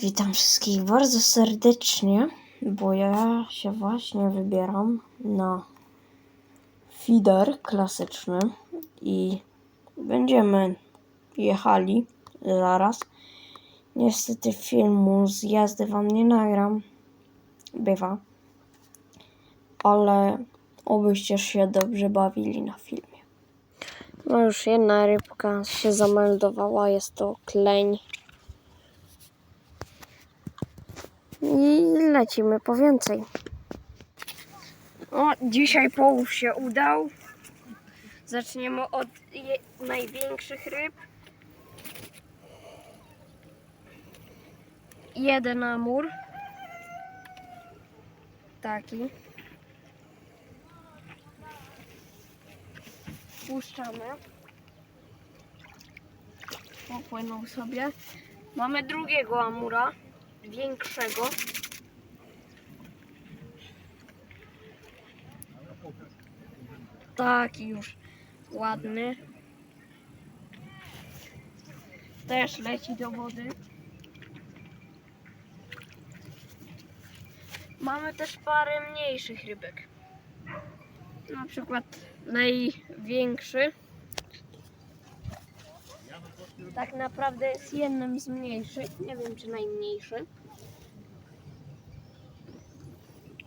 witam wszystkich bardzo serdecznie, bo ja się właśnie wybieram na feeder klasyczny i będziemy jechali zaraz. Niestety filmu z jazdy wam nie nagram, bywa, ale obyście się dobrze bawili na filmie. No już jedna rybka się zameldowała, jest to kleń. I lecimy po więcej. O, dzisiaj połów się udał. Zaczniemy od największych ryb. Jeden amur. Taki. Puszczamy. Popłynął sobie. Mamy drugiego amura. Większego. Taki już ładny. Też leci do wody. Mamy też parę mniejszych rybek. Na przykład największy. Tak naprawdę jest jednym z mniejszych. Nie wiem czy najmniejszy.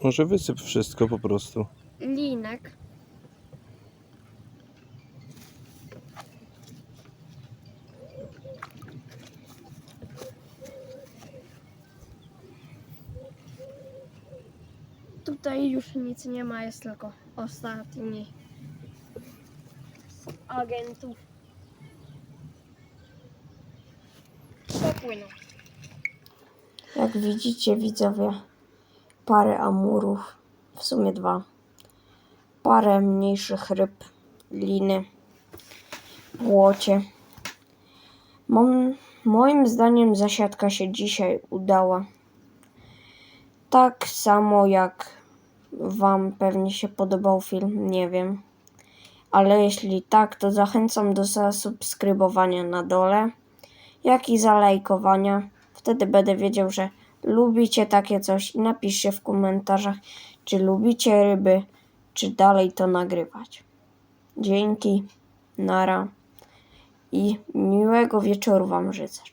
Może wysyp wszystko po prostu. Linek. Tutaj już nic nie ma, jest tylko ostatni agentów. Popłynął. Jak widzicie widzowie, parę amurów, w sumie dwa, parę mniejszych ryb, liny, łocie. Mam, moim zdaniem zasiadka się dzisiaj udała. Tak samo jak Wam pewnie się podobał film, nie wiem. Ale jeśli tak, to zachęcam do zasubskrybowania na dole, jak i zalajkowania. Wtedy będę wiedział, że lubicie takie coś i napiszcie w komentarzach, czy lubicie ryby, czy dalej to nagrywać. Dzięki, nara i miłego wieczoru Wam życzę.